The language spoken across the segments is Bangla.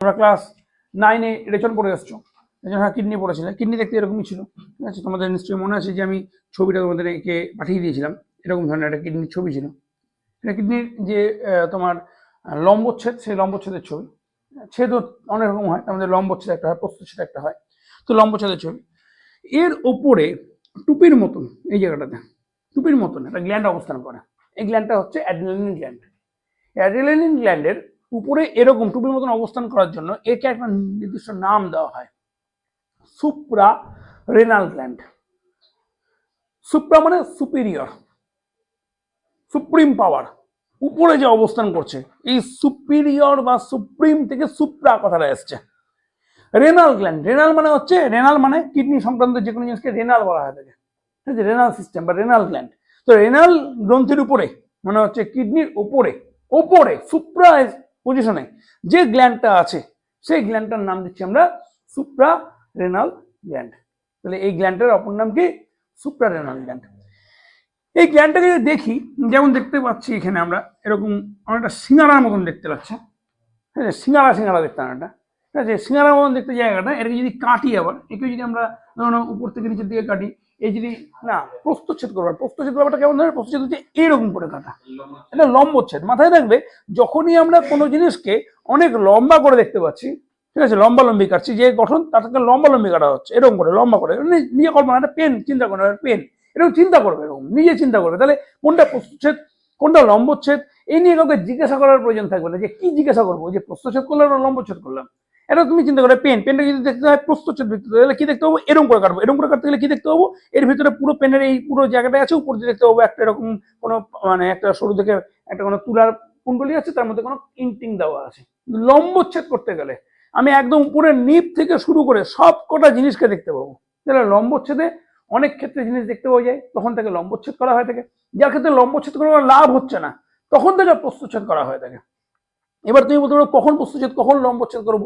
আমরা ক্লাস নাইনে রেচন পড়ে এসছো। রেচন হ্যাঁ কিডনি পড়েছিলে। কিডনি দেখতে এরকমই ছিল, ঠিক আছে? তোমাদের নিশ্চয়ই মনে আছে যে আমি ছবিটা তোমাদেরকে পাঠিয়ে দিয়েছিলাম। এরকম ধরনের একটা কিডনির ছবি ছিল। এটা কিডনির যে তোমার লম্বচ্ছেদ, সেই লম্বচ্ছেদের ছবি। ছেদও অনেক রকম হয়। মধ্যে লম্বচ্ছেদ একটা হয়, প্রস্থচ্ছেদ একটা হয়। তো লম্বচ্ছেদের ছবি। এর ওপরে টুপির মতন, এই জায়গাটাতে, টুপির মতন একটা গ্ল্যান্ড অবস্থান করে। এই গ্ল্যান্ডটা হচ্ছে অ্যাড্রিনালিন গ্ল্যান্ড অ্যাড্রিনালিন গ্ল্যান্ডের উপরে এরকম টুপির মতন অবস্থান করার জন্য একে একটা নির্দিষ্ট নাম দেওয়া হয়। সুপ্রা রেনাল গ্ল্যান্ড সুপ্রা মানে সুপিরিয়র সুপ্রিম পাওয়ার উপরে যে অবস্থান করছে, এই সুপিরিয়র বা সুপ্রিম থেকে সুপ্রা কথাটা এসছে। রেনাল গ্ল্যান্ড রেনাল মানে হচ্ছে রেনাল মানে কিডনি সংক্রান্ত যে কোনো জিনিসকে রেনাল বলা হয় থাকে। ঠিক আছে? রেনাল সিস্টেম বা রেনাল গ্ল্যান্ড তো রেনাল গ্রন্থির উপরে মানে হচ্ছে কিডনির উপরে ওপরে সুপ্রা পজিশনে যে গ্ল্যান্ডটা আছে, সেই গ্ল্যান্ডটার নাম দিচ্ছি আমরা সুপ্রা রেনাল গ্ল্যান্ড তাহলে এই গ্ল্যান্ডের অপর নাম কি? সুপ্রা রেনাল গ্ল্যান্ড এই গ্ল্যান্ডটাকে যদি দেখি, যেমন দেখতে পাচ্ছি এখানে আমরা, এরকম অনেকটা সিঙ্গারার মতন দেখতে ঠিক আছে সিঙ্গারা সিঙ্গারা দেখতে একটা ঠিক আছে সিঙ্গারার মতন দেখতে জায়গাটা, এটাকে যদি কাটি আবার, একে যদি আমরা ধরুন উপর থেকে নিচের দিকে কাটি এই যদি, না প্রস্তচ্ছেদ করবার প্রস্তচ্ছেদ ব্যাপারটা কেমন ধরনের? প্রস্তচ্ছেদ হচ্ছে এইরকম করে কাটা। এটা লম্বচ্ছেদ। মাথায় রাখবে যখনই আমরা কোনো জিনিসকে অনেক লম্বা করে দেখতে পাচ্ছি, ঠিক আছে লম্বা লম্বি কাটছি, যে গঠন, তার থেকে লম্বা লম্বি কাটা হচ্ছে, এরকম করে, লম্বা করে নি- নিজে কল্পনা, একটা পেন, চিন্তা করে পেন, এরকম চিন্তা করবে, এরকম, নিজে চিন্তা করবে। তাহলে কোনটা প্রস্তুচ্ছেদ কোনটা লম্বচ্ছেদ, এই নিয়ে কাউকে জিজ্ঞাসা করার প্রয়োজন থাকবে না, যে কি জিজ্ঞাসা করব? যে প্রস্তুচ্ছেদ করলাম না লম্বচ্ছেদ করলাম। এটা তুমি চিন্তা করে, পেন। পেনটা যদি দেখতে হয় প্রস্তুচ্ছেদ দেখতে তাহলে কি দেখতে পাবো? এরকম করে কাটবো। এরকম করে কাটতে গেলে কি দেখতে পাবো? এর ভিতরে পুরো পেনের এই পুরো জায়গাটা আছে, উপর দিয়ে দেখতে পাবো একটা এরকম কোনো মানে একটা সরু থেকে একটা কোনো তুলার কুণ্ডলি আছে, তার মধ্যে কোনো ইন্টিং দেওয়া আছে। লম্বচ্ছেদ করতে গেলে আমি একদম উপরের নিপ থেকে শুরু করে সব কটা জিনিসকে দেখতে পাবো। তাহলে লম্বচ্ছেদে অনেক ক্ষেত্রে জিনিস দেখতে পাওয়া যায়, তখন থেকে লম্বচ্ছেদ করা হয় থাকে যার ক্ষেত্রে লম্বচ্ছেদ করার লাভ হচ্ছে না, তখন থেকে প্রস্তুচ্ছেদ করা হয় থাকে এবার তুমি বলতে পারো, কখন প্রস্তুচ্ছেদ, কখন লম্বচ্ছেদ করব?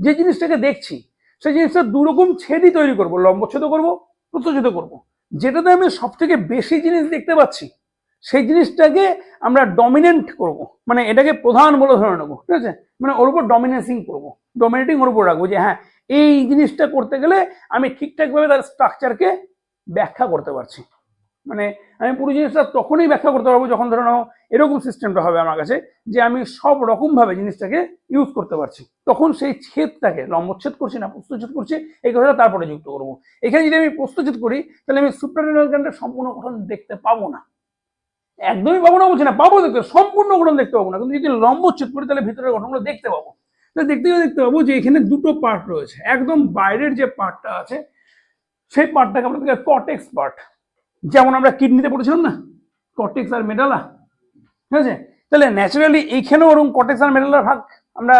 যে জিনিসটাকে দেখছি, সেই জিনিসটা দুরকম ছেদই তৈরি করব, লম্বচ্ছেদও করব প্রস্তুচ্ছেদও করব। যেটাতে আমি সব থেকে বেশি জিনিস দেখতে পাচ্ছি, সেই জিনিসটাকে আমরা ডমিনেন্ট করব। মানে এটাকে প্রধান বলে ধরে নেব, ঠিক আছে? মানে ওর উপর ডমিনেন্সিং করব। ডমিনেটিং ওর উপর রাখব যে হ্যাঁ এই জিনিসটা করতে গেলে আমি ঠিকঠাকভাবে তার স্ট্রাকচারকে ব্যাখ্যা করতে পারছি। মানে আমি পুরো জিনিসটা তখনই ব্যাখ্যা করতে পারব যখন ধরো নাও এরকম সিস্টেমটা হবে আমার কাছে যে আমি সব রকমভাবে জিনিসটাকে ইউজ করতে পারছি। তখন সেই ছেদটাকে, লম্বচ্ছেদ করছি না প্রস্তুচ্ছেদ করছি, এই কথাটা তারপরে যুক্ত করব। এখানে যদি আমি প্রস্তুচ্ছেদ করি, তাহলে আমি সুপ্রারিনাল গ্যান্ডের সম্পূর্ণ গঠন দেখতে পাবো না। একদমই পাবো না বলছি না, পাবো দেখতে, সম্পূর্ণ গঠন দেখতে পাবো না। কিন্তু যদি লম্বচ্ছেদ করি, তাহলে ভিতরের গঠনগুলো দেখতে পাবো। তো দেখতে গেলে দেখতে পাবো যে এখানে দুটো পার্ট রয়েছে। একদম বাইরের যে পার্টটা আছে, সেই পার্টটাকে আমরা কটেক্স পার্ট যেমন আমরা কিডনিতে পড়েছিলাম না কটেক্স আর মেডালা ঠিক আছে? তাহলে ন্যাচারালি এইখানেও ওরকম কটেক্স আর মেডালার ভাগ আমরা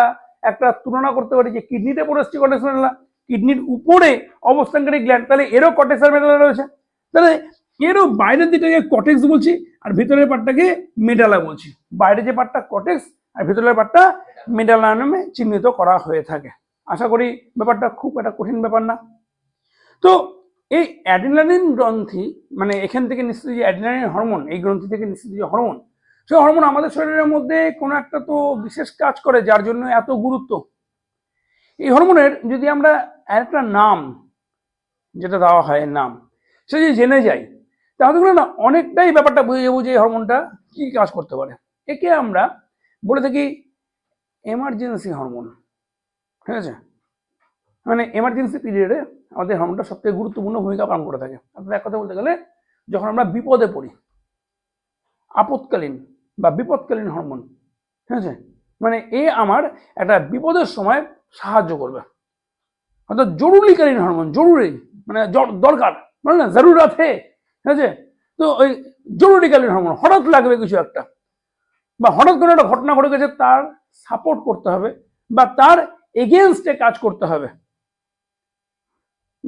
একটা তুলনা করতে পারি যে কিডনিতে পড়ে এসছি কটেক্স মেডালা কিডনির উপরে অবস্থানকারী গ্ল্যান্ড তাহলে এরও কটেক্স আর মেডালা রয়েছে। তাহলে এরও বাইরের দিকটাকে কটেক্স বলছি আর ভিতরের পার্টটাকে মেডালা বলছি। বাইরে যে পার্টটা কটেক্স আর ভিতরের পার্টটা মেডালা নামে চিহ্নিত করা হয়ে থাকে। আশা করি ব্যাপারটা খুব একটা কঠিন ব্যাপার না। তো এই অ্যাড্রিনালিন গ্রন্থি মানে এখান থেকে নিশ্চিত যে অ্যাড্রিনালিন হরমোন, এই গ্রন্থি থেকে নিশ্চিত যে হরমোন, সেই হরমোন আমাদের শরীরের মধ্যে কোনো একটা তো বিশেষ কাজ করে, যার জন্য এত গুরুত্ব। এই হরমোনের যদি আমরা একটা নাম, যেটা দেওয়া হয় নাম, সে যদি জেনে যাই, তাহলে না, অনেকটাই ব্যাপারটা বুঝে যাব যে এই হরমোনটা কি কাজ করতে পারে। একে আমরা বলে থাকি এমার্জেন্সি হরমোন ঠিক আছে? মানে এমার্জেন্সি পিরিয়ডে আমাদের হরমোনটা সবথেকে গুরুত্বপূর্ণ ভূমিকা পালন করে থাকে। অর্থাৎ এক কথা বলতে গেলে, যখন আমরা বিপদে পড়ি আপৎকালীন বা বিপদকালীন হরমোন ঠিক আছে? মানে এ আমার একটা বিপদের সময় সাহায্য করবে। অর্থাৎ জরুরিকালীন হরমোন জরুরি মানে দরকার মানে না, জরুরাত হে, ঠিক আছে? তো ওই জরুরিকালীন হরমোন হঠাৎ লাগবে কিছু একটা, বা হঠাৎ কোনো একটা ঘটনা ঘটে গেছে, তার সাপোর্ট করতে হবে, বা তার এগেনস্টে কাজ করতে হবে।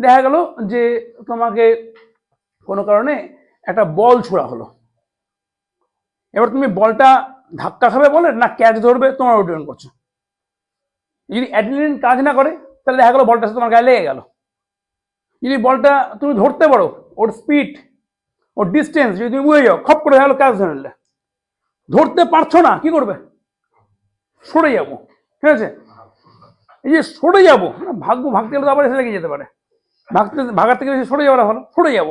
দেখা গেল যে তোমাকে কোনো কারণে একটা বল ছোড়া হলো। এবার তুমি বলটা ধাক্কা খাবে বলে না ক্যাচ ধরবে, তোমার ডিপেন্ড করছে। যদি অ্যাড্রিনালিন কাজ না করে, তাহলে দেখা গেলো বলটা তোমার গায়ে লেগে গেল। যদি বলটা তুমি ধরতে পারো, ওর স্পিড ওর ডিস্টেন্স যদি তুমি বুঝে যাও, খপ করে দেখা গেলো ক্যাচ ধরে নিলে। ধরতে পারছ না, কি করবে? সরে যাব। ঠিক আছে? এই যে সরে যাব, ভাগ্য ভাগতে গেলে তো আবার এসে লেগে যেতে পারে। ভাগতে ভাগার থেকে বেশি সরে যাওয়াটা ভালো। সরে যাব।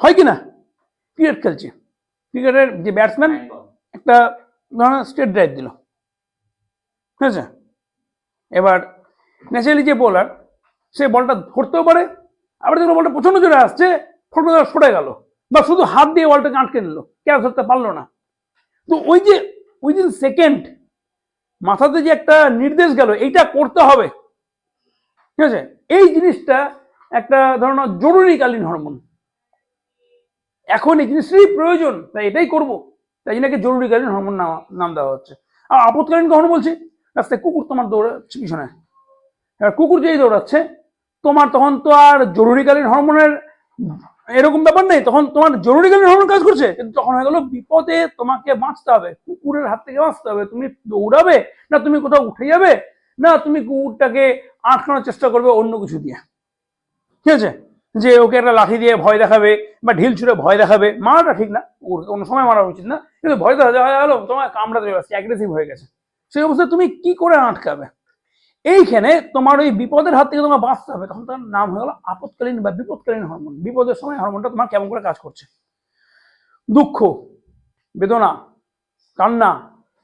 হয় কি না? ক্রিকেট খেলছে। ক্রিকেটের যে ব্যাটসম্যান, একটা ধরনের স্টেট ড্রাইভ দিল। ঠিক আছে? এবার ন্যাচারালি যে বোলার সে বলটা ধরতেও পারে, আবার দেখল বলটা প্রচণ্ড জোরে আসছে ফটো সরে গেল। বা শুধু হাত দিয়ে বলটাকে আটকে নিল ক্যাচ ধরতে পারল না? তো ওই যে উইদিন সেকেন্ড মাথাতে যে একটা নির্দেশ গেল, এইটা করতে হবে। ঠিক আছে? এই জিনিসটা একটা ধরনের জরুরিকালীন হরমোন এখন এই জিনিসটাই প্রয়োজন, তাই এটাই করব। তাই জন্য জরুরিকালীন হরমোন নাম দেওয়া হচ্ছে। আর আপদকালীন কখনো বলছি? রাস্তায় কুকুর তোমার দৌড়াচ্ছে পিছনে কুকুর যেই দৌড়াচ্ছে, তোমার তখন তো আর জরুরিকালীন হরমোনের এরকম ব্যাপার নেই, তখন তোমার জরুরিকালীন হরমোন কাজ করছে, কিন্তু তখন হয়ে গেল বিপদে তোমাকে বাঁচতে হবে, কুকুরের হাত থেকে বাঁচতে হবে। তুমি দৌড়াবে না তুমি কোথাও উঠে যাবে? না, তুমি কুকুরটাকে আটকানোর চেষ্টা করবে অন্য কিছু দিয়ে। ঠিক আছে? যে ওকে একটা লাঠি দিয়ে ভয় দেখাবে বা ঢিল ছুড়ে ভয় দেখাবে, মারাটা ঠিক না। ওর কোনো সময় মারা উচিত না। কিন্তু ভয় দেখা গেলো, তোমার কামড়াতে যাচ্ছে অ্যাগ্রেসিভ হয়ে গেছে। সেই অবস্থায় তুমি কি করে আটকাবে? এইখানে তোমার ওই বিপদের হাত থেকে তোমার বাঁচতে হবে। তখন তার নাম হয়ে গেল আপদকালীন বা বিপদকালীন হরমোন বিপদের সময় হরমোনটা তোমার কেমন করে কাজ করছে? দুঃখ, বেদনা, কান্না,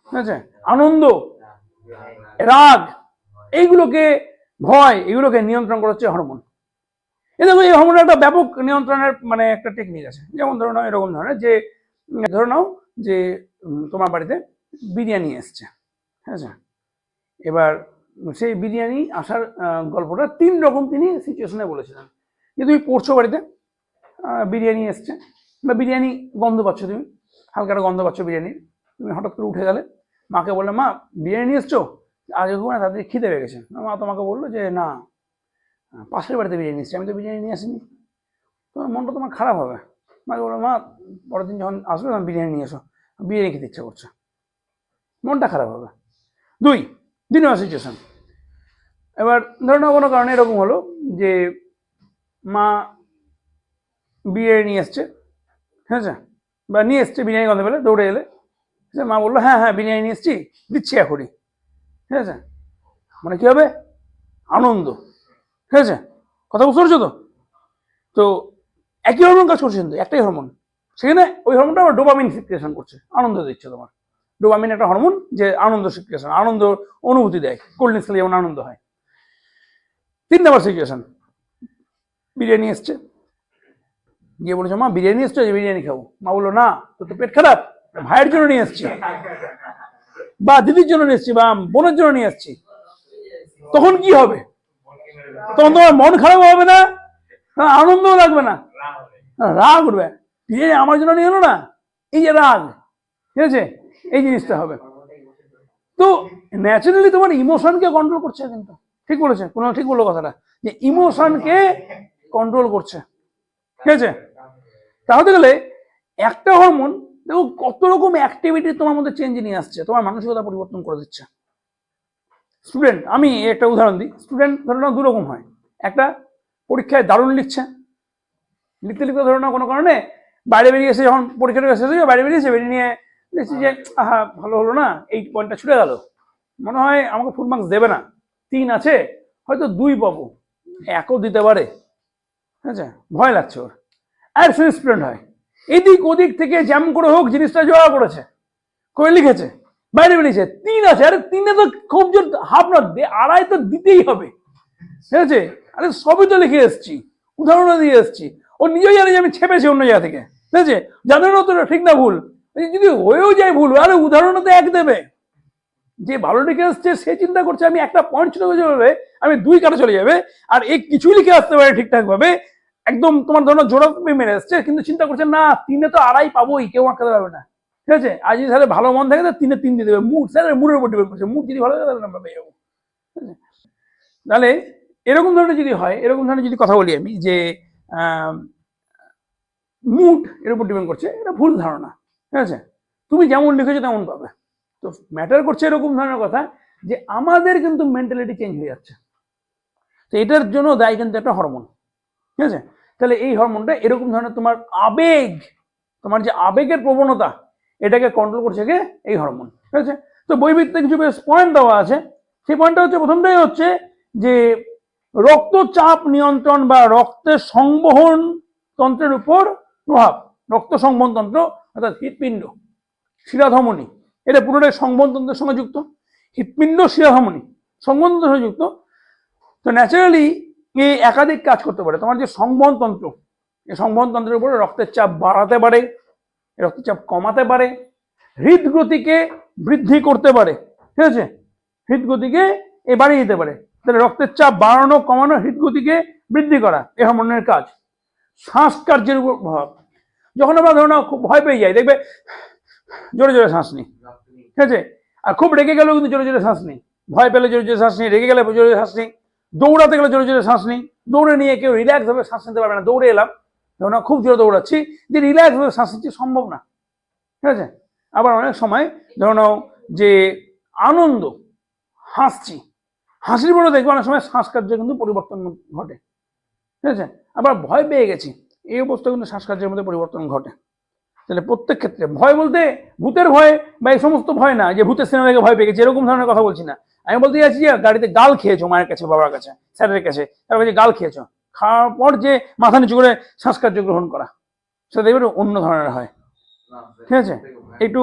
ঠিক আছে? আনন্দ, রাগ এইগুলোকে ভয় এগুলোকে নিয়ন্ত্রণ করা হচ্ছে হরমোন এই দেখো, এই হরমোনের একটা ব্যাপক নিয়ন্ত্রণের মানে একটা টেকনিক আছে। যেমন ধরে নাও, এরকম ধরনের যে ধরে নাও যে তোমার বাড়িতে বিরিয়ানি এসছে আছে? এবার সেই বিরিয়ানি আসার গল্পটা তিন রকম তিনি সিচুয়েশনে বলেছিলেন। যে তুমি পড়ছো বাড়িতে বিরিয়ানি এসছে, বা বিরিয়ানি গন্ধ পাচ্ছ তুমি, হালকা গন্ধ পাচ্ছ বিরিয়ানির। তুমি হঠাৎ করে উঠে গেলে, মাকে বললে, মা, বিরিয়ানি এসছো? খুব না তাদের খিদে পেয়ে গেছে। মা তোমাকে বলল যে, না, পাশের বাড়িতে বিরিয়ানি এসছে আমি তো বিরিয়ানি নিয়ে আসিনি। তোমার মনটা তোমার খারাপ হবে। মাকে বলল, মা, পরের দিন যখন আসবে তখন বিরিয়ানি নিয়ে এসো। বিরিয়ানি খেতে ইচ্ছা করছে। মনটা খারাপ হবে। দুই নম্বর সিচুয়েশন এবার ধরো না কোনো কারণে এরকম হলো যে, মা বিরিয়ানি নিয়ে এসছে, ঠিক আছে? বা নিয়ে এসছে বিরিয়ানি গন্ধ পেলে, দৌড়ে এলে। মা বলল হ্যাঁ হ্যাঁ বিরিয়ানি নিয়ে এসছি, দিচ্ছি এখনই। ঠিক আছে? মানে কি হবে? আনন্দ। ঠিক আছে? কথা বুঝতে পারছ তো? তো একই হরমোন কাজ করছে কিন্তু, একটাই হরমোন সেখানে ওই হরমোনটা আবার ডোপামিন সিক্রেশন করছে, আনন্দ দিচ্ছে তোমার। ডোপামিন একটা হরমোন যে আনন্দ সিক্রেশন আনন্দ অনুভূতি দেয়। কোল্ড ড্রিঙ্কস খেলে যেমন আনন্দ হয়। তিন নম্বর সিচুয়েশন বিরিয়ানি এসছে। গিয়ে বলেছে, মা, বিরিয়ানি এসছে? বিরিয়ানি খাব। মা বলল, না, তোর তো পেট খারাপ, ভাইয়ের জন্য নিয়ে এসছি। বা দিদির জন্য নিয়ে বা বোনের জন্য নিয়ে এসছি, তখন কি হবে? তখন তোমার মন খারাপ হবে না? আনন্দও লাগবে না? রাগ উঠবে। আমার জন্য নিয়ে এলো না? এই যে রাগ, ঠিক আছে? এই জিনিসটা হবে। তো ন্যাচারালি তোমার ইমোশনকে কন্ট্রোল করছে কিন্তু। ঠিক বলেছে? কোনো ঠিক বলল কথাটা। যে ইমোশনকে কন্ট্রোল করছে। ঠিক আছে? তাহলে গেলে একটা হরমোন দেখো, কত রকম অ্যাক্টিভিটি তোমার মধ্যে চেঞ্জ নিয়ে আসছে, তোমার মানসিকতা পরিবর্তন করে দিচ্ছে। স্টুডেন্ট আমি একটা উদাহরণ দিই স্টুডেন্ট ধরে নাও দু রকম হয়। একটা পরীক্ষায় দারুণ লিখছে, লিখতে লিখতে ধরে নাও কোনো কারণে, বাইরে বেরিয়ে এসে যখন পরীক্ষাটা শেষ হয়ে বাইরে বেরিয়েছে বেরিয়ে নিয়ে দেখছি যে, আহা, ভালো হলো না, এই পয়েন্টটা ছুটে গেল। মনে হয় আমাকে ফুল মার্কস দেবে না। তিন আছে, হয়তো দুই পাবো। একও দিতে পারে। ঠিক আছে? ভয় লাগছে ওর। আর স্টুডেন্ট হয়। এদিক ওদিক থেকে জ্যাম করে হোক, জিনিসটা জোড়া করেছে। করে লিখেছে? বাইরে বেরিয়েছে। তিন আছে। আরে তিনে তো খুব জোর হাফ না আড়াই তো দিতেই হবে। ঠিক আছে? আরে সবই তো লিখে এসেছি। উদাহরণও দিয়ে এসেছি। ও নিজেই জানে যে আমি ছেপেছি অন্য জায়গা থেকে। ঠিক আছে? জানে না তো ঠিক না ভুল। যদি হয়েও যায় ভুল, আরে উদাহরণও তো এক দেবে। যে ভালো লিখে আসছে সে চিন্তা করছে, আমি একটা পয়েন্ট ছিল যাবে আমি দুই কাটা চলে যাবে, আর এই কিছুই লিখে আসতে পারে ঠিকঠাক ভাবে একদম তোমার ধরো জোড়া মেরে আসছে কিন্তু চিন্তা করছে, না, তিনে তো আড়াই পাবোই, কেউ আটকাতে পারবে না। ঠিক আছে? আজ যদি স্যারের ভালো মন থাকে তো তিনে তিন দিয়ে দেবে। মুড স্যারের মুডের উপর ডিপেন্ড করছে। মুড যদি ভালো থাকে, তাহলে আমরা পেয়ে যাব? তাহলে এরকম ধরনের যদি হয়, এরকম ধরনের যদি কথা বলি আমি, যে মুড এর উপর ডিপেন্ড করছে, এটা ভুল ধারণা। ঠিক আছে? তুমি যেমন লিখেছো, তেমন পাবে। তো ম্যাটার করছে এরকম ধরনের কথা, যে আমাদের কিন্তু মেন্টালিটি চেঞ্জ হয়ে যাচ্ছে। তো এটার জন্য দায়ী কিন্তু একটা হরমোন ঠিক আছে? তাহলে এই হরমোনটা এরকম ধরনের তোমার আবেগ, তোমার যে আবেগের প্রবণতা, এটাকে কন্ট্রোল করছে কে? এই হরমোন। ঠিক আছে? তো বইভিত্তিক কিছু বেশ পয়েন্ট দেওয়া আছে। সেই পয়েন্টটা হচ্ছে, প্রথমটাই হচ্ছে যে রক্তচাপ নিয়ন্ত্রণ বা রক্তের সংবহন তন্ত্রের উপর প্রভাব। রক্ত সংবহন তন্ত্র, অর্থাৎ হৃৎপিণ্ড, শিরাধমনী। এটা পুরোটাই সংবহন তন্ত্রের সঙ্গে যুক্ত। হৃৎপিণ্ড, শিরাধমনী, সংবহন তন্ত্রের সঙ্গে যুক্ত। তো ন্যাচারালি এই একাধিক কাজ করতে পারে। তোমার যে সংবহন তন্ত্র এই সংবহন তন্ত্রের উপরে রক্তের চাপ বাড়াতে পারে রক্তচাপ কমাতে পারে, হৃদগতিকে বৃদ্ধি করতে পারে, ঠিক আছে? হৃদগতিকে এ বাড়িয়ে দিতে পারে। তাহলে রক্তের চাপ বাড়ানো, কমানো, হৃদগতিকে বৃদ্ধি করা, এ হরমোনের কাজ। শ্বাস কার্যের উপর প্রভাব। যখন আমরা ধরো না খুব ভয় পেয়ে যাই, দেখবে জোরে জোরে শ্বাস নিই, ঠিক আছে? আর খুব রেগে গেলেও কিন্তু জোরে জোরে শ্বাস নিই। ভয় পেলে জোরে জোরে শ্বাস নিই, রেগে গেলে জোরে জোরে শ্বাস নিই। দৌড়াতে গেলে জোরে জোরে শ্বাস নিই। দৌড়ে নিয়ে কেউ রিল্যাক্স ভাবে শ্বাস নিতে পারবে না। দৌড়ে এলাম। ধরো না, খুব জোরে দৌড়াচ্ছি। যে রিল্যাক্স ভাবে শ্বাস নিচ্ছি সম্ভব না। ঠিক আছে? আবার অনেক সময় ধরো নাও যে আনন্দ, হাসছি। হাসির পরে দেখবে অনেক সময় শ্বাসকার্যে কিন্তু পরিবর্তন ঘটে। ঠিক আছে? আবার ভয় পেয়ে গেছি। এই অবস্থা কিন্তু শ্বাসকার্যের মধ্যে পরিবর্তন ঘটে। তাহলে প্রত্যেক ক্ষেত্রে ভয় বলতে ভূতের ভয় বা এই সমস্ত ভয় না, যে ভূতের সিনেমা দেখে ভয় পেয়ে গেছি, এরকম ধরনের কথা বলছি না। আমি বলতে চাইছি যে গাড়িতে গাল খেয়েছো মায়ের কাছে বাবার কাছে স্যারের কাছে তার কাছে গাল খেয়েছো খাওয়ার পর যে মাথা নিচু করে শ্বাসকার্য গ্রহণ করা সেটা দেখবে অন্য ধরনের হয়। ঠিক আছে? একটু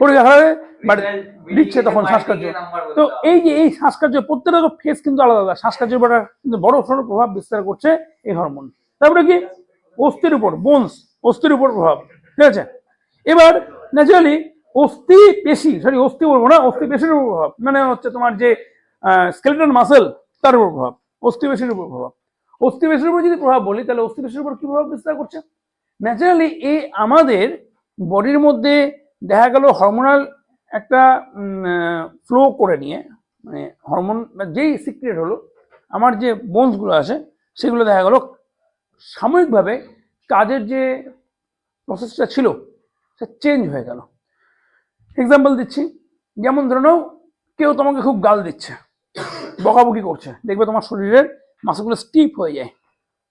পরীক্ষা খারাপ দিচ্ছে তখন শ্বাসকার্য তো এই যে এই শ্বাসকার্য প্রত্যেকটা ফেস কিন্তু আলাদা আলাদা। শ্বাসকার্যের উপর কিন্তু বড় সড়ো প্রভাব বিস্তার করছে এই হরমোন তারপরে কি? অস্থির উপর বোনস অস্থির উপর প্রভাব। ঠিক আছে? এবার ন্যাচারালি অস্থি পেশি সরি অস্থি বলব না, অস্থি পেশির উপর প্রভাব মানে হচ্ছে তোমার যে স্কেলেটন মাসেল তার উপর প্রভাব অস্থি পেশির উপর প্রভাব অস্থি পেশির উপর যদি প্রভাব বলি, তাহলে অস্থি পেশির উপর কি প্রভাব বিস্তার করছে? ন্যাচারালি এই আমাদের বডির মধ্যে দেখা গেল হরমোনাল একটা ফ্লো করে নিয়ে মানে হরমোন যেই সিক্রেট হলো, আমার যে বোনসগুলো আছে, সেগুলো দেখা গেল সাময়িকভাবে কাজের যে প্রসেসটা ছিল সে চেঞ্জ হয়ে গেল। এক্সাম্পল দিচ্ছি। যেমন ধরে নাও, কেউ তোমাকে খুব গাল দিচ্ছে, বকাবকি করছে। দেখবে তোমার শরীরের মাসলগুলো স্টিফ হয়ে যায়।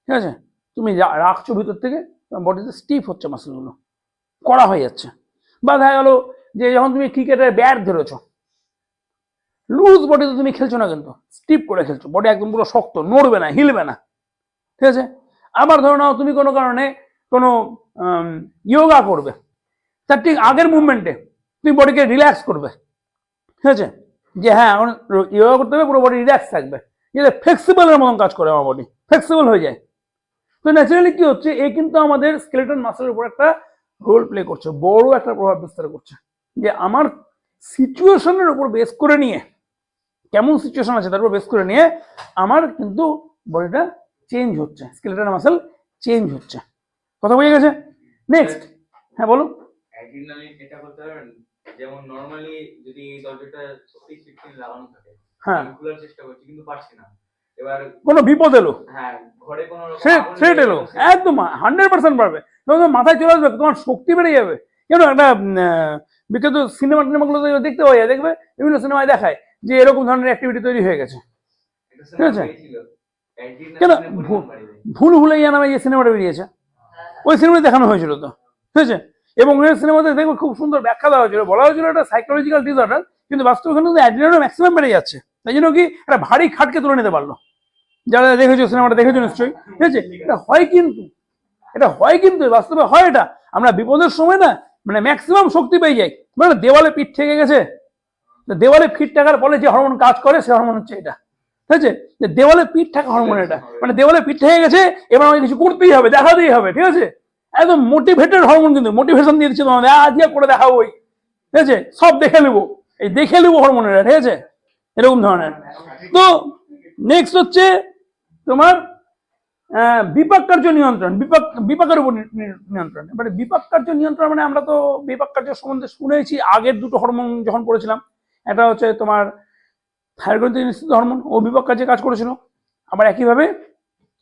ঠিক আছে? তুমি রাখছো ভিতর থেকে বডিতে স্টিফ হচ্ছে মাসলগুলো কড়া হয়ে যাচ্ছে। বা দেখা গেলো যে যখন তুমি ক্রিকেটের ব্যাট ধরেছ লুজ বডিতে তুমি খেলছো না কিন্তু স্টিপ করে খেলছো। বডি একদম পুরো শক্ত, নড়বে না, হিলবে না। ঠিক আছে? আবার ধরো নাও, তুমি কোনো কারণে কোনো ইয়োগা করবে। তার ঠিক আগের মুভমেন্টে তুমি বডিকে রিল্যাক্স করবে। ঠিক আছে? যে হ্যাঁ এখন ইয়োগা করতে হবে, পুরো বডি রিল্যাক্স থাকবে। যেটা ফ্লেক্সিবলের মতন কাজ করে আমার বডি ফ্লেক্সিবল হয়ে যায়। তো ন্যাচারালি কি হচ্ছে, এ কিন্তু আমাদের স্কেলেটন মাসেলের উপর একটা রোল প্লে করছে, বড় একটা প্রভাব বিস্তার করছে। যে আমার সিচুয়েশনের উপর বেস করে নিয়ে, কেমন সিচুয়েশন আছে তার উপর বেস করে নিয়ে, আমার কিন্তু বডিটা চেঞ্জ হচ্ছে স্কেলেটন মাসেল চেঞ্জ হচ্ছে। কথা বুঝে গেছে? নেক্সট হ্যাঁ বলো। অ্যাড্রিনালিন এটা করতে পারবেন যেমন নরমালি যদি এই দরজাটা সত্যি ফিফটিন লাগানো থাকে হ্যাঁ। খোলার চেষ্টা করছি কিন্তু পারছি না। এবার কোনো বিপদ এলো? হ্যাঁ ঘরে কোনো থ্রেট লেগে এলো। একদম হান্ড্রেড পার্সেন্ট পারবে। তোমার মাথায় চলে আসবে তোমার শক্তি বেড়ে যাবে। কেন? একটা বিখ্যাত সিনেমা টিনেমাগুলো তো দেখতে পাওয়া যায় দেখবে? বিভিন্ন সিনেমায় দেখায় যে এরকম ধরনের অ্যাক্টিভিটি তৈরি হয়ে গেছে। ঠিক আছে? কেন? ভুল ভুলাইয়া নামে যে সিনেমাটা বেরিয়েছে। ওই সিনেমাটা দেখানো হয়েছিল তো। ঠিক আছে? এবং ওই সিনেমাতে দেখবে খুব সুন্দর ব্যাখ্যা দেওয়া হয়েছিল। বলা হয়েছিল একটা সাইকোলজিক্যাল ডিসঅর্ডার কিন্তু বাস্তবে কিন্তু ম্যাক্সিমাম বেড়ে যাচ্ছে। তাই জন্য কি একটা ভারী খাটকে তুলে নিতে পারল। যারা দেখেছ সিনেমাটা দেখেছ নিশ্চয়ই। ঠিক আছে? এটা হয় কিন্তু, এটা হয় কিন্তু, বাস্তবে হয় এটা। আমরা বিপদের সময় না মানে ম্যাক্সিমাম শক্তি পেয়ে যাই। মানে দেওয়ালে পিঠ থেকে গেছে। দেওয়ালে পিঠ থাকার ফলে যে হরমোন কাজ করে, সে হরমোন হচ্ছে এটা। ঠিক আছে? যে দেওয়ালে পিঠ থাকা হরমোন এটা। মানে দেওয়ালে পিঠ থেকে গেছে, এবার আমাকে কিছু করতেই হবে, দেখাতেই হবে। ঠিক আছে? একদম মোটিভেটেড হরমোন কিন্তু মোটিভেশন দিয়ে দিচ্ছে তোমাদের আজকে করে দেখাবোই ঠিক আছে? সব দেখে নেব। এই দেখে নেব হরমোন এটা ঠিক আছে? এরকম ধরনের। তো নেক্সট হচ্ছে তোমার বিপাক কার্য নিয়ন্ত্রণ। বিপাক, বিপাকের উপর নিয়ন্ত্রণ। এবারে বিপাক কার্য নিয়ন্ত্রণ মানে আমরা তো বিপাক কার্য সম্বন্ধে শুনেছি। আগের দুটো হরমোন যখন পড়েছিলাম এটা হচ্ছে তোমার থাইরয়েড নিশ্চিত হরমোন ও বিপাক কার্যে কাজ করেছিল। আবার একইভাবে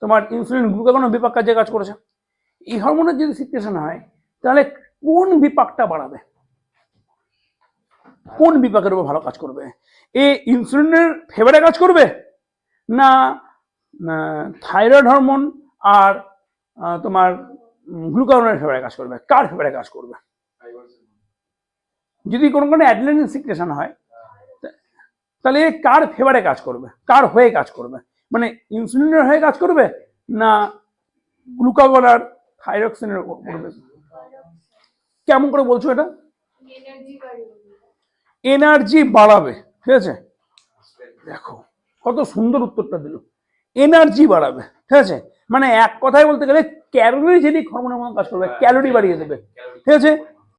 তোমার ইনসুলিন গ্লুকাগনও বিপাক কার্যে কাজ করেছে। এই হরমোনের যদি সিচুয়েশন হয়, তাহলে কোন বিপাকটা বাড়াবে? কোন বিপাকের উপর ভালো কাজ করবে? এ ইনসুলিনের ফেভারে কাজ করবে? না থাইরয়েড হরমোন আর তোমার গ্লুকাগনের ফেভারে কাজ করবে। কার ফেভারে কাজ করবে? যদি কোনো কোনো অ্যাড্রেনালিন সিক্রেশন হয়, তাহলে কার ফেভারে কাজ করবে? কার হয়ে কাজ করবে? মানে ইনসুলিনের হয়ে কাজ করবে না গ্লুকাগন থাইরক্সিনের করবে কেমন করে বলছো এটা? এনার্জি বাড়িয়ে এনার্জি বাড়াবে ঠিক আছে? দেখো কত সুন্দর উত্তরটা দিল। এনার্জি বাড়াবে ঠিক আছে? মানে এক কথায় বলতে গেলে ক্যালোরি যদি হরমোনের মতো কাজ করবে ক্যালোরি বাড়িয়ে দেবে ঠিক আছে?